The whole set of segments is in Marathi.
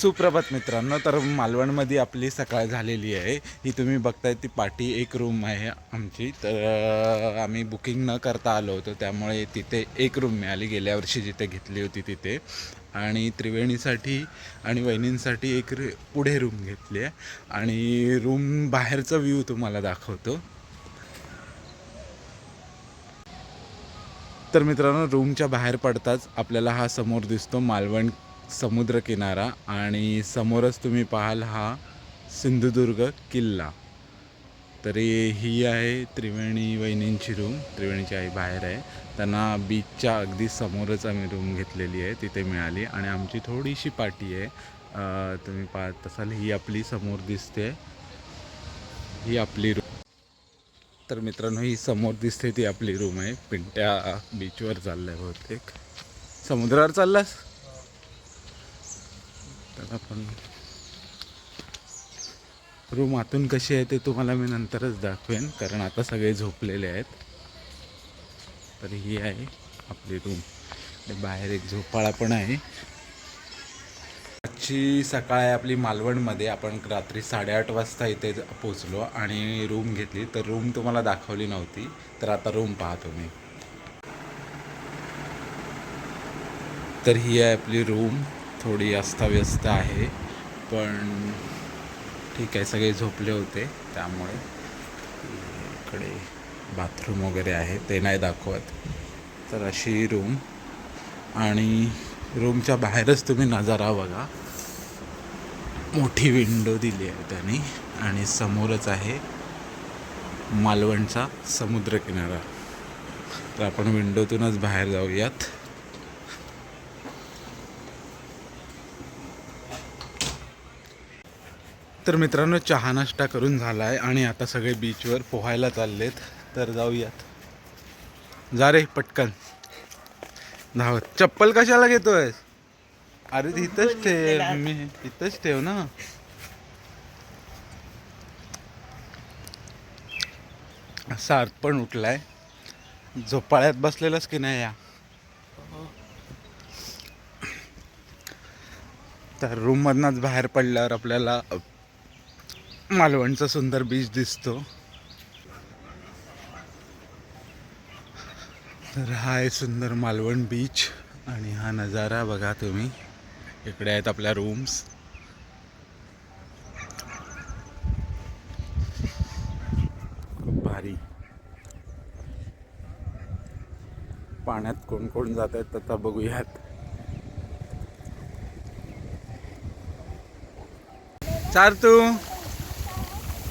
सुप्रभात मित्रांनो तर मालवणमध्ये आपली सकाळ झालेली आहे. ही तुम्ही बघताय ती पाठी एक रूम आहे आमची. तर आम्ही बुकिंग न करता आलो होतो त्यामुळे तिथे एक रूम मिळाली. गेल्या वर्षी जिथे घेतली होती तिथे. आणि त्रिवेणीसाठी आणि वहिनींसाठी एक पुढे रूम घेतली आहे. आणि रूम बाहेरचा व्ह्यू तुम्हाला दाखवतो. तर मित्रांनो रूमच्या बाहेर पडताच आपल्याला हा समोर दिसतो मालवण समुद्रकिनारा आणि समोरच तुम्ही पाहाल हा सिंधुदुर्ग किल्ला. तरी ही आहे त्रिवेणी वहिनींची रूम त्रिवेणीची आई बाहेर आहे. त्यांना बीचच्या अगदी समोरच आम्ही रूम घेतलेली आहे. तिथे मिळाली आणि आमची थोडीशी पाटी आहे. तुम्ही पाहत असाल ही आपली समोर दिसते. ही आपली रूम तर मित्रांनो ही समोर दिसते ती आपली रूम आहे. पिंट्या बीचवर चाललाय बहुतेक. समुद्रावर चाललास? तर आपण रूम आतून कशी आहे ते तुम्हाला मी नंतरच दाखवेन कारण आता सगळे झोपलेले आहेत. तर ही आहे आपली रूम. बाहेर एक झोपाळा पण आहे. आजची सकाळ आहे आपली मालवणमध्ये. आपण रात्री साडेआठ वाजता इथे पोचलो आणि रूम घेतली. तर रूम तुम्हाला दाखवली नव्हती. तर आता रूम पाहतो मी तर ही आहे आपली रूम. थोडी अस्ताव्यस्त आहे पण ठीक आहे सगळे झोपले होते त्यामुळे इकडे बाथरूम वगैरे आहे ते नाही दाखवत. तर अशी रूम आणि रूमच्या बाहेरच तुम्ही नजारा बघा. मोठी विंडो दिली आहे त्यांनी आणि समोरच आहे मालवणचा समुद्रकिनारा तर आपण विंडोतूनच बाहेर जाऊयात. तर मित्रांनो चहा नाश्ता करून झाला आहे आणि आता सगळे बीचवर पोहायला चाललेत. तर जाऊयात. जा रे पटकन. धावत. चप्पल कशाला घेतोय अरे इथंच ठेव. मी इथंच ठेव ना. सार्थ पण उठलाय. झोपाळ्यात बसलेलाच की नाही या? तर रूम मधनच बाहेर पडल्यावर आपल्याला मालवणचा सुंदर बीच दिसतो. तर हा आहे सुंदर मालवण बीच आणि हा नजारा बघा तुम्ही. इकडे आहेत आपल्या रूम्स खूप भारी. पाण्यात कोण कोण जात आहेत आता बघूयात. चार तू.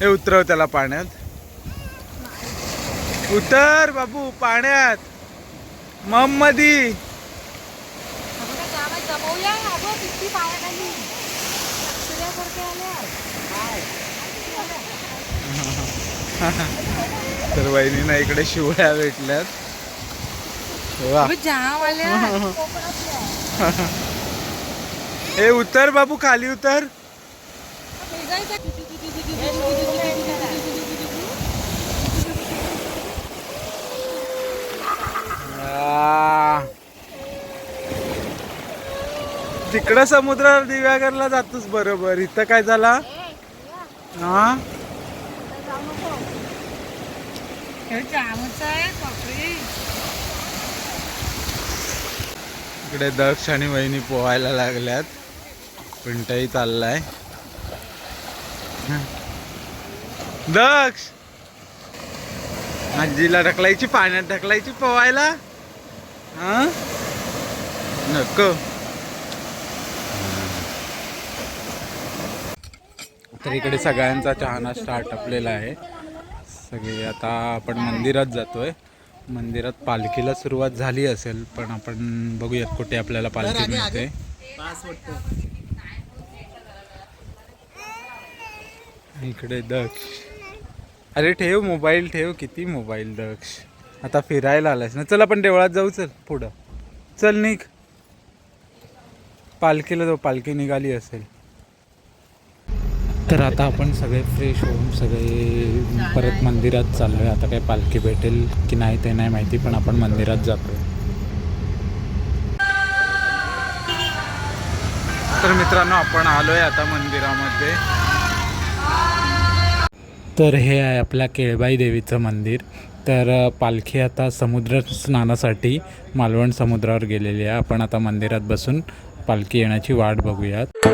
हे उतरव त्याला पाण्यात. उतर बाबू पाण्यात. मम मधी आपल्या कामात जमवूया अगं किती पायाखाली सूर्यासारखे आल्या तर वहिनीना इकडे शिवळ्या भेटल्यात. हे उतर बाबू खाली उतर. तिकडं समुद्रावर दिव्यागरला जातोस बरोबर. इथं काय झाला? हा इकडे दक्ष आणि वहिनी पोहायला लागल्यात. पिंटाई चाललाय. दक्ष. आजीला ढकलायची पाण्यात ढकलायची पोहायला. हा? नको. तर इकडे सगळ्यांचा चहा नाश्ता आटपलेला आहे. सगळे आता आपण मंदिरात जातोय. मंदिरात पालखीला सुरुवात झाली असेल पण आपण बघूयात कुठे आपल्याला पालखी मिळते. इकडे दक्ष. अरे ठेव मोबाईल ठेव. किती मोबाईल दक्ष. आता फिरायला आलास ना. चल आपण देवळात जाऊ चल पुढं. चल निघ. पालखीला जाऊ. पालखी निघाली असेल. तर आता आपण सगळे फ्रेश होऊन सगळे परत मंदिरात चाललोय. आता काय पालखी भेटेल की नाही ते नाही माहिती पण आपण मंदिरात जातो तर मित्रांनो आपण आलोय आता मंदिरामध्ये. तर हे आहे आपल्या केळबाई देवीचं मंदिर. तर पालखी आता समुद्र स्नानासाठी मालवण समुद्रावर गेलेली आहे. आपण आता मंदिरात बसून पालखी येण्याची वाट बघूयात.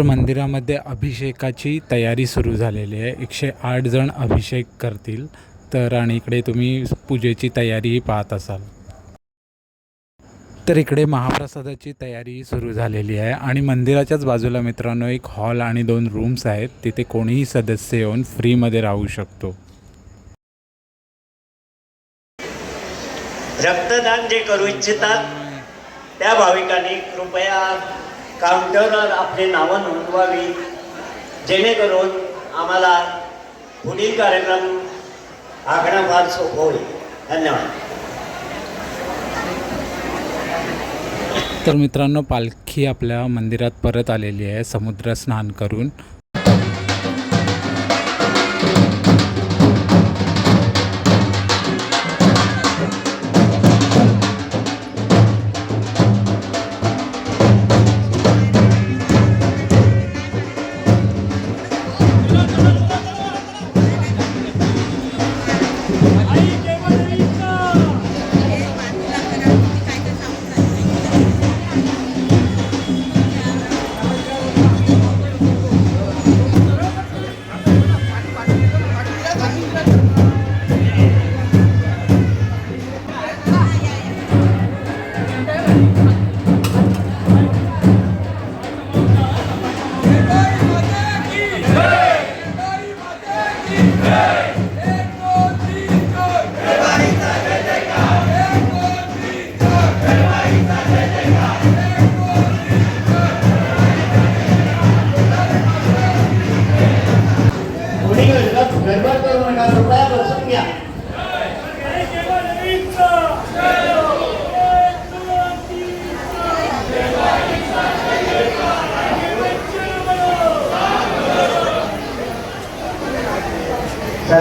तर मंदिरामध्ये अभिषेकाची तयारी सुरू झालेली आहे. एकशे आठ जण अभिषेक करतील. तर आणि इकडे तुम्ही पूजेची तयारीही पाहत असाल. तर इकडे महाप्रसादाची तयारी सुरू झालेली आहे. आणि मंदिराच्याच बाजूला मित्रांनो एक हॉल आणि दोन रूम्स आहेत. तिथे कोणीही सदस्य येऊन फ्रीमध्ये राहू शकतो. रक्तदान जे करू इच्छितात त्या भाविकांनी कृपया काउंटरवर आपली नावं नोंदवावी जेणेकरून आम्हाला पुढील कार्यक्रम आखणं फार सोपं होईल. धन्यवाद. तर मित्रांनो पालखी आपल्या मंदिरात परत आलेली आहे. समुद्र स्नान करून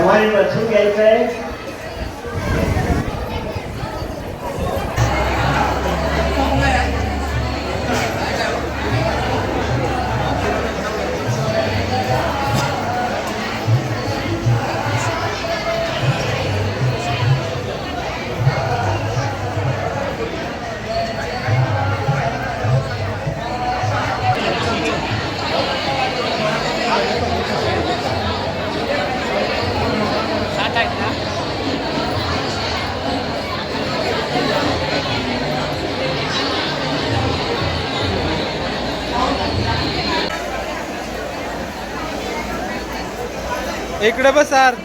તમારી વસ્તુ કહેશે इकडे बसार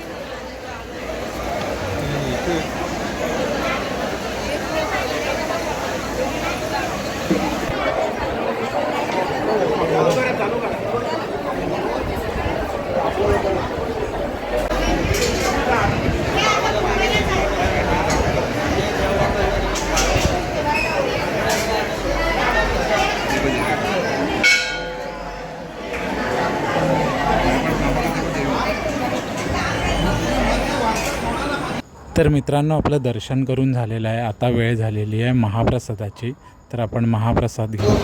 तर मित्रांनो आपलं दर्शन करून झालेलं आहे. आता वेळ झालेली आहे महाप्रसादाची. तर आपण महाप्रसाद घेऊ.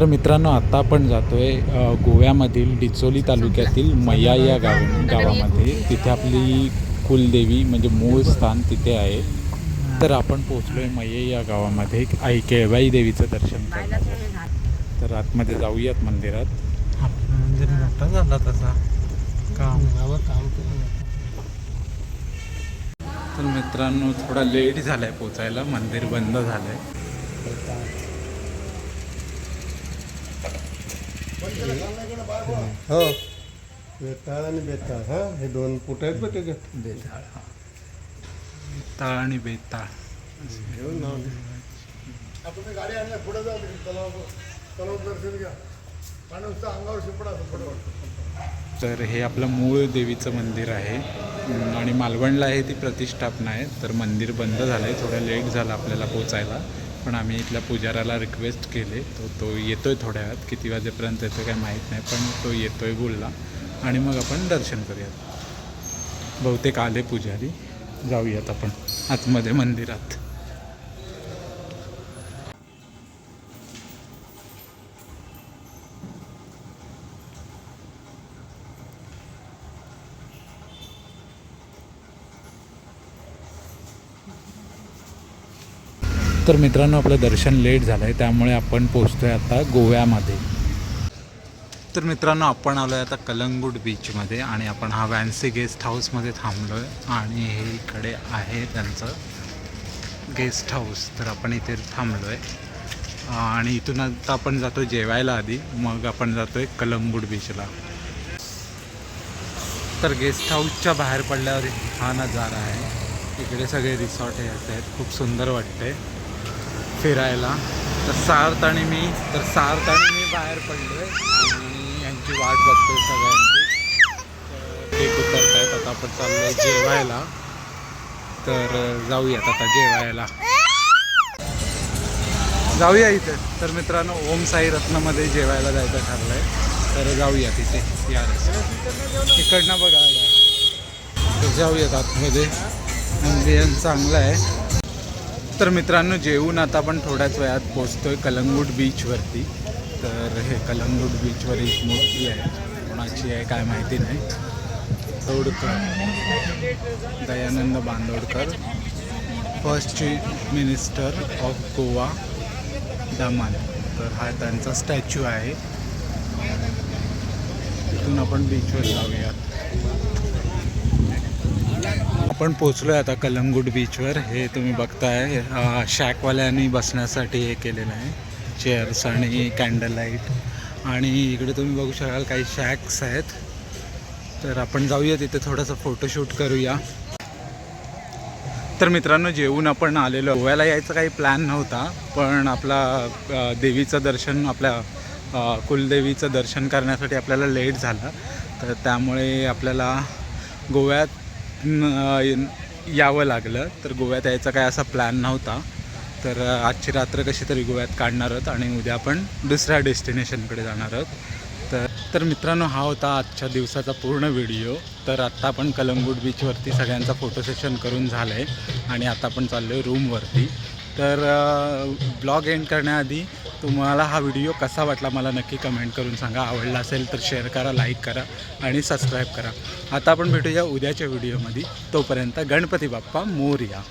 तर मित्रांनो आता आपण जातोय आहे गोव्यामधील डिचोली तालुक्यातील मैया या गाव गावामध्ये. तिथे आपली कुलदेवी म्हणजे मूळ स्थान तिथे आहे. तर आपण पोचलो आहे मये या गावामध्ये आई केळबाई देवीचं दर्शन करण्यासाठी. तर आतमध्ये जाऊयात मंदिरात. मंदिर मोठा झाला तसा काम काम तर मित्रांनो थोडा लेट झालाय पोचायला. मंदिर बंद झालंय. हो. बेताळ आणि बेताळ हा? हे दोन फुट आहेत बघ त्याचे बेताळ ताळ आणि बेताळ. घेऊन नाव दे. तर हे आपलं मूळ देवीचं मंदिर आहे. आणि मालवणला आहे ती प्रतिष्ठापना आहे. तर मंदिर बंद झालं आहे थोडं लेट झालं आपल्याला पोचायला. पण आम्ही इथल्या पुजाराला रिक्वेस्ट केले. तो तो येतो आहे थोड्या वेळात. किती वाजेपर्यंत येतो काय माहीत नाही पण तो येतो आहे बोलला. आणि मग आपण दर्शन करूयात. बहुतेक आले पुजारी. जाऊयात आपण आतमध्ये मंदिरात. तर मित्रांनो आपलं दर्शन लेट झालं आहे त्यामुळे आपण पोचतो आहे आता गोव्यामध्ये. तर मित्रांनो आपण आलो आहे आता कलंगूट बीचमध्ये आणि आपण हा वॅन्सी गेस्ट हाऊसमध्ये थांबलो आहे आणि हे इकडे आहे त्यांचं गेस्ट हाऊस. तर आपण इथे थांबलो आहे आणि इथून आता आपण जातो जेवायला आधी मग आपण जातो आहे कलंगूट बीचला. तर गेस्ट हाऊसच्या बाहेर पडल्यावर हा नजारा आहे. इकडे सगळे रिसॉर्ट हे आहेत खूप सुंदर वाटते फिरायला. तर सार्थ आणि मी तर सार्थ आणि मी बाहेर पडलो आहे आणि यांची वाट बघतोय सगळ्यांची. ते उतरत आहेत आता आपण चाललो आहे जेवायला. तर जाऊयात आता जेवायला. जाऊया इथे. तर मित्रांनो ओम साई रत्नमध्ये जेवायला जायचं ठरलं आहे तर जाऊया तिथे या रस्त्याने. तिकडनं बघा. तर जाऊयात आतमध्ये. अँबियन्स चांगला आहे. तर मित्रांनो जेवून आता आपण थोड्याच वेळात पोचतोय कलंगूट बीचवरती तर हे कलंगूट बीचवर एक मूर्ती आहे. कोणाची आहे काय माहिती नाही. Bandodkar Dayanand Bandodkar. First chief minister of Goa Daman तर हा त्यांचा स्टॅच्यू आहे. इथून आपण बीचवर जाऊयात. आपण पोचलो आहे आता कलंगूट बीचवर हे तुम्ही बघताय. शॅकवाल्यांनी बसण्यासाठी हे केलेलं आहे. चेअर्स आणि कॅन्डल लाइट आणि इकडे तुम्ही बघू शकाल काही शॅक्स आहेत. तर आपण जाऊया तिथे थोडंसं फोटोशूट करूया. तर मित्रांनो जेवून आपण आलेलो. गोव्याला यायचा काही प्लॅन नव्हता पण आपला देवीचं दर्शन आपल्या कुलदेवीचं दर्शन करण्यासाठी आपल्याला लेट झालं. तर त्यामुळे आपल्याला गोव्यात यावं लागलं. तर गोव्यात यायचा काय असा प्लॅन नव्हता. तर आजची रात्र कशी तरी गोव्यात काढणार आहोत आणि उद्या आपण दुसऱ्या डेस्टिनेशनकडे जाणार आहोत. तर तर मित्रांनो हा होता आजच्या दिवसाचा पूर्ण व्हिडिओ तर आत्ता आपण कलंगूट बीचवरती सगळ्यांचा फोटो सेशन करून झालं आहे आणि आता आपण चाललो आहे रूमवरती तर ब्लॉग एंड करण्याआधी तुम्हाला हा व्हिडिओ कसा वाटला मला नक्की कमेंट करून सांगा. आवडला असेल तर शेअर करा लाईक करा आणि सबस्क्राईब करा. आता आपण भेटूया उद्याच्या व्हिडिओमध्ये. तोपर्यंत गणपती बाप्पा मोरया.